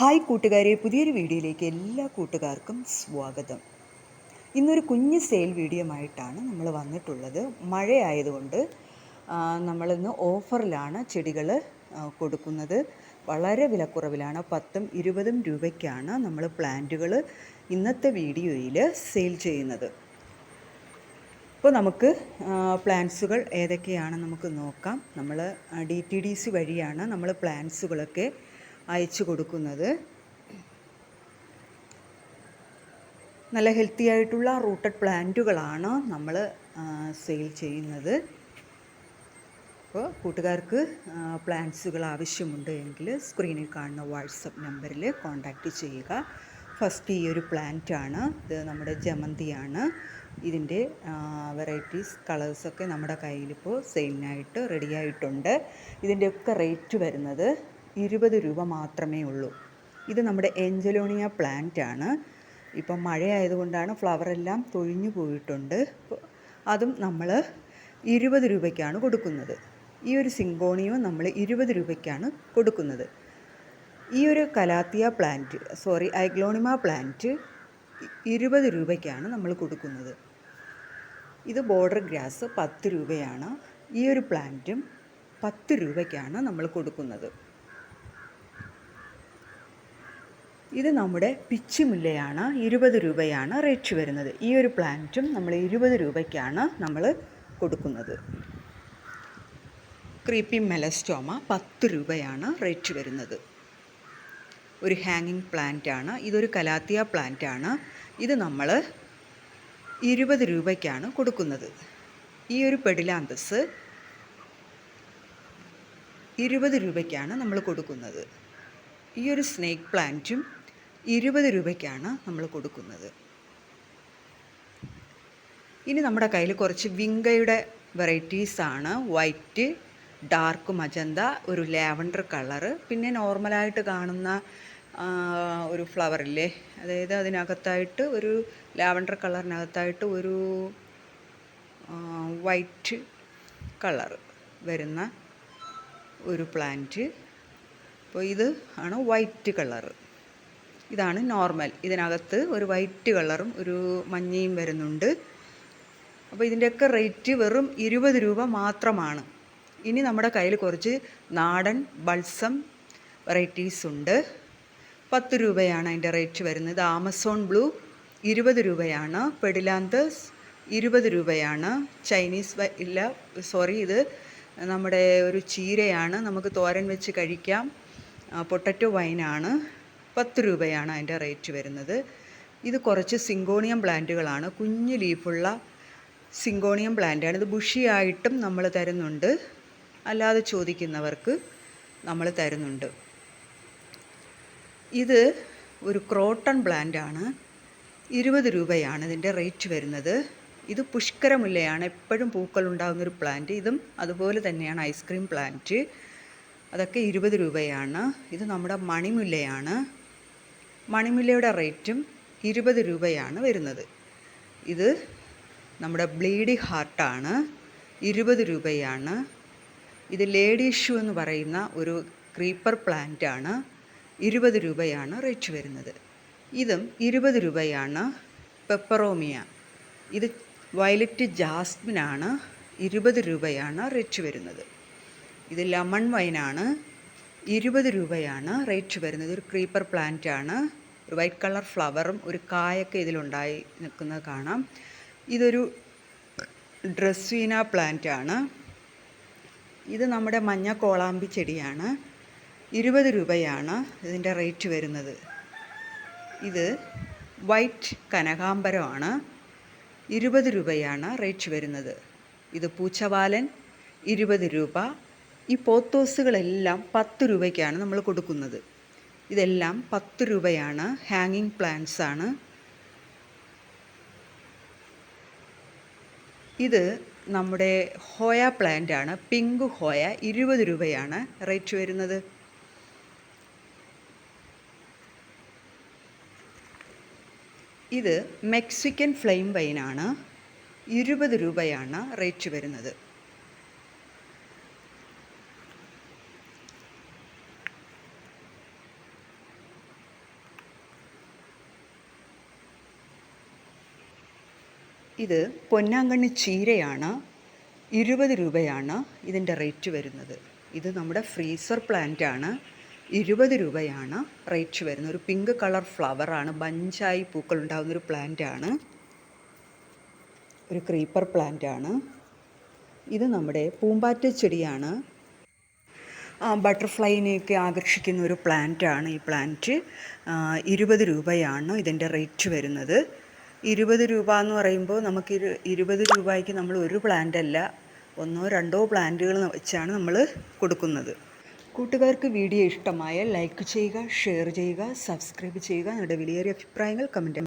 Hi കൂട്ടുകാരെ പുതിയൊരു വീഡിയോയിലേക്ക് എല്ലാ കൂട്ടുകാർക്കും സ്വാഗതം. ഇന്നൊരു കുഞ്ഞ് സെയിൽ വീഡിയോ ആയിട്ടാണ് നമ്മൾ വന്നിട്ടുള്ളത്. മഴയായതുകൊണ്ട് നമ്മളിന്ന് ഓഫറിലാണ് ചെടികൾ കൊടുക്കുന്നത്. വളരെ വിലക്കുറവിലാണ്. പത്തും ഇരുപതും രൂപയ്ക്കാണ് നമ്മൾ പ്ലാന്റുകൾ ഇന്നത്തെ വീഡിയോയിൽ സെയിൽ ചെയ്യുന്നത്. അപ്പോൾ നമുക്ക് പ്ലാന്റ്സുകൾ ഏതൊക്കെയാണ് നമുക്ക് നോക്കാം. നമ്മൾ ഡി ടി ഡി സി വഴിയാണ് നമ്മൾ പ്ലാൻസുകളൊക്കെ അയച്ചു കൊടുക്കുന്നത്. നല്ല ഹെൽത്തി ആയിട്ടുള്ള റൂട്ടഡ് പ്ലാന്റുകളാണ് നമ്മൾ സെയിൽ ചെയ്യുന്നത്. അപ്പോൾ കൂട്ടുകാർക്ക് പ്ലാന്റ്സുകൾ ആവശ്യമുണ്ട് എങ്കിൽ സ്ക്രീനിൽ കാണുന്ന വാട്സപ്പ് നമ്പറിൽ കോൺടാക്റ്റ് ചെയ്യുക. ഫസ്റ്റ് ഈ ഒരു ആണ്. ഇത് നമ്മുടെ ജമന്തിയാണ്. ഇതിന്റെ വെറൈറ്റീസ് കളേഴ്സൊക്കെ നമ്മുടെ കയ്യിലിപ്പോൾ സെയിലിനായിട്ട് റെഡിയായിട്ടുണ്ട് ഇതിന്റെയൊക്കെ റേറ്റ് വരുന്നത് ഇരുപത് രൂപ മാത്രമേ ഉള്ളൂ. ഇത് നമ്മുടെ എഞ്ചലോണിയ പ്ലാന്റ് ആണ്. ഇപ്പം മഴയായതുകൊണ്ടാണ് ഫ്ലവറെല്ലാം തൊഴിഞ്ഞു പോയിട്ടുണ്ട്. അതും നമ്മൾ ഇരുപത് രൂപയ്ക്കാണ് കൊടുക്കുന്നത്. ഈ ഒരു സിങ്കോണിയും നമ്മൾ ഇരുപത് രൂപയ്ക്കാണ് കൊടുക്കുന്നത്. ഈ ഒരു calathea plant sorry aglaonema plant ഇരുപത് രൂപയ്ക്കാണ് നമ്മൾ കൊടുക്കുന്നത്. ഇത് ബോർഡർ ഗ്രാസ് പത്ത് രൂപയാണ്. ഈ ഒരു പ്ലാന്റും പത്ത് രൂപയ്ക്കാണ് നമ്മൾ കൊടുക്കുന്നത്. ഇത് നമ്മുടെ പിച്ചിമുല്ലയാണ് ഇരുപത് രൂപയാണ് റേറ്റ് വരുന്നത്. ഈ ഒരു പ്ലാന്റും നമ്മൾ ഇരുപത് രൂപയ്ക്കാണ് നമ്മൾ കൊടുക്കുന്നത്. ക്രീപ്പി മെലസ്റ്റോമ പത്ത് രൂപയാണ് റേറ്റ് വരുന്നത്. ഒരു ഹാങ്ങിങ് പ്ലാന്റ് ആണ് ഇതൊരു കലാത്തിയ പ്ലാന്റ് ആണ് ഇത് നമ്മൾ ഇരുപത് രൂപയ്ക്കാണ് കൊടുക്കുന്നത്. ഈ ഒരു പെഡിലാന്തസ് ഇരുപത് രൂപയ്ക്കാണ് നമ്മൾ കൊടുക്കുന്നത്. ഈ ഒരു സ്നേക്ക് പ്ലാന്റും ഇരുപത് രൂപയ്ക്കാണ് നമ്മൾ കൊടുക്കുന്നത്. ഇനി നമ്മുടെ കയ്യിൽ കുറച്ച് വിങ്കയുടെ വെറൈറ്റീസാണ് വൈറ്റ് ഡാർക്ക് മജന്ത ഒരു ലാവൻഡർ കളറ് പിന്നെ നോർമലായിട്ട് കാണുന്ന ഒരു ഫ്ലവറില്ലേ അതായത് അതിനകത്തായിട്ട് ഒരു ലാവൻഡർ കളറിനകത്തായിട്ട് ഒരു വൈറ്റ് കളർ വരുന്ന ഒരു പ്ലാന്റ് അപ്പോൾ ഇത് ആണ് വൈറ്റ് കളറ് ഇതാണ് നോർമൽ. ഇതിനകത്ത് ഒരു വൈറ്റ് കളറും ഒരു മഞ്ഞയും വരുന്നുണ്ട്. അപ്പോൾ ഇതിന്റെയൊക്കെ റേറ്റ് വെറും ഇരുപത് രൂപ മാത്രമാണ്. ഇനി നമ്മുടെ കയ്യിൽ കുറച്ച് നാടൻ ബൾസം വെറൈറ്റീസ് ഉണ്ട്. പത്ത് രൂപയാണ് അതിന്റെ റേറ്റ് വരുന്നത്. ആമസോൺ ബ്ലൂ ഇരുപത് രൂപയാണ്. പെഡിലാന്തസ് ഇരുപത് രൂപയാണ്. ചൈനീസ് ഇല്ല സോറി ഇത് നമ്മുടെ ഒരു ചീരയാണ്. നമുക്ക് തോരൻ വെച്ച് കഴിക്കാം. പൊട്ടറ്റോ വൈനാണ്. പത്ത് രൂപയാണ് അതിന്റെ റേറ്റ് വരുന്നത്. ഇത് കുറച്ച് സിങ്കോണിയം പ്ലാന്റുകളാണ്. കുഞ്ഞു ലീഫുള്ള സിങ്കോണിയം പ്ലാന്റാണ്. ഇത് ബുഷിയായിട്ടും നമ്മൾ തരുന്നുണ്ട്. അല്ലാതെ ചോദിക്കുന്നവർക്ക് നമ്മൾ തരുന്നുണ്ട്. ഇത് ഒരു ക്രോട്ടൺ പ്ലാന്റാണ്. ഇരുപത് രൂപയാണ് ഇതിന്റെ റേറ്റ് വരുന്നത്. ഇത് പുഷ്കരമുല്ലയാണ്. എപ്പോഴും പൂക്കൾ ഉണ്ടാകുന്ന ഒരു പ്ലാന്റ്. ഇതും അതുപോലെ തന്നെയാണ് ഐസ്ക്രീം പ്ലാന്റ്. അതൊക്കെ ഇരുപത് രൂപയാണ്. ഇത് നമ്മുടെ മണിമുല്ലയാണ്. മണിമുല്ലയുടെ റേറ്റും ഇരുപത് രൂപയാണ് വരുന്നത്. ഇത് നമ്മുടെ ബ്ലീഡി ഹാർട്ടാണ്. ഇരുപത് രൂപയാണ്. ഇത് ലേഡി ഇഷ്യൂ എന്ന് പറയുന്ന ഒരു ക്രീപ്പർ പ്ലാന്റ് ആണ് ഇരുപത് രൂപയാണ് റേറ്റ് വരുന്നത്. ഇതും ഇരുപത് രൂപയാണ്. പെപ്പറോമിയ. ഇത് വയലറ്റ് ജാസ്മിനാണ്. ഇരുപത് രൂപയാണ് റേറ്റ് വരുന്നത്. ഇത് ലെമൺ വൈനാണ്. ഇരുപത് രൂപയാണ് റേറ്റ് വരുന്നത്. ഒരു ക്രീപ്പർ പ്ലാന്റ് ആണ് ഒരു വൈറ്റ് കളർ ഫ്ലവറും ഒരു കായൊക്കെ ഇതിലുണ്ടായി നിൽക്കുന്നത് കാണാം. ഇതൊരു ഡ്രസ്വീന പ്ലാന്റ് ആണ്. ഇത് നമ്മുടെ മഞ്ഞ കോളാമ്പി ചെടിയാണ്. ഇരുപത് രൂപയാണ് ഇതിന്റെ റേറ്റ് വരുന്നത്. ഇത് വൈറ്റ് കനകാംബരമാണ്. ഇരുപത് രൂപയാണ് റേറ്റ് വരുന്നത്. ഇത് പൂച്ചവാലൻ ഇരുപത് രൂപ. ഈ പോത്തോസുകളെല്ലാം പത്ത് രൂപയ്ക്കാണ് നമ്മൾ കൊടുക്കുന്നത്. ഇതെല്ലാം പത്ത് രൂപയാണ്. ഹാങ്ങിങ് പ്ലാന്റ്സ് ആണ്. ഇത് നമ്മുടെ ഹോയ പ്ലാന്റ് ആണ്. പിങ്ക് ഹോയ ഇരുപത് രൂപയാണ്. റേറ്റ് വരുന്നത്. ഇത് മെക്സിക്കൻ ഫ്ലെയിം വൈനാണ് ഇരുപത് രൂപയാണ് റേറ്റ് വരുന്നത്. ഇത് പൊന്നാങ്കണ്ണി ചീരയാണ് ഇരുപത് രൂപയാണ് ഇതിന്റെ റേറ്റ് വരുന്നത്. ഇത് നമ്മുടെ ഫ്രീസർ പ്ലാന്റ് ആണ് ഇരുപത് രൂപയാണ് റേറ്റ് വരുന്നത്. ഒരു പിങ്ക് കളർ ഫ്ലവറാണ് ബഞ്ചായി പൂക്കൾ ഉണ്ടാകുന്ന ഒരു പ്ലാന്റ് ആണ് ഒരു ക്രീപ്പർ പ്ലാന്റ് ആണ് ഇത് നമ്മുടെ പൂമ്പാറ്റ ചെടിയാണ്. ബട്ടർഫ്ലൈനെയൊക്കെ ആകർഷിക്കുന്ന ഒരു പ്ലാന്റ് ആണ് ഈ പ്ലാന്റ്. ഇരുപത് രൂപയാണ് ഇതിന്റെ റേറ്റ് വരുന്നത്. ഇരുപത് രൂപ എന്ന് പറയുമ്പോൾ നമുക്ക് ഇരു ഇരുപത് രൂപയ്ക്ക് നമ്മൾ ഒരു പ്ലാന്റ് അല്ല ഒന്നോ രണ്ടോ പ്ലാന്റുകൾ വെച്ചാണ് നമ്മൾ കൊടുക്കുന്നത്. കൂട്ടുകാർക്ക് വീഡിയോ ഇഷ്ടമായ ലൈക്ക് ചെയ്യുക ഷെയർ ചെയ്യുക സബ്സ്ക്രൈബ് ചെയ്യുക. നിങ്ങളുടെ വിലയേറിയ അഭിപ്രായങ്ങൾ കമന്റ്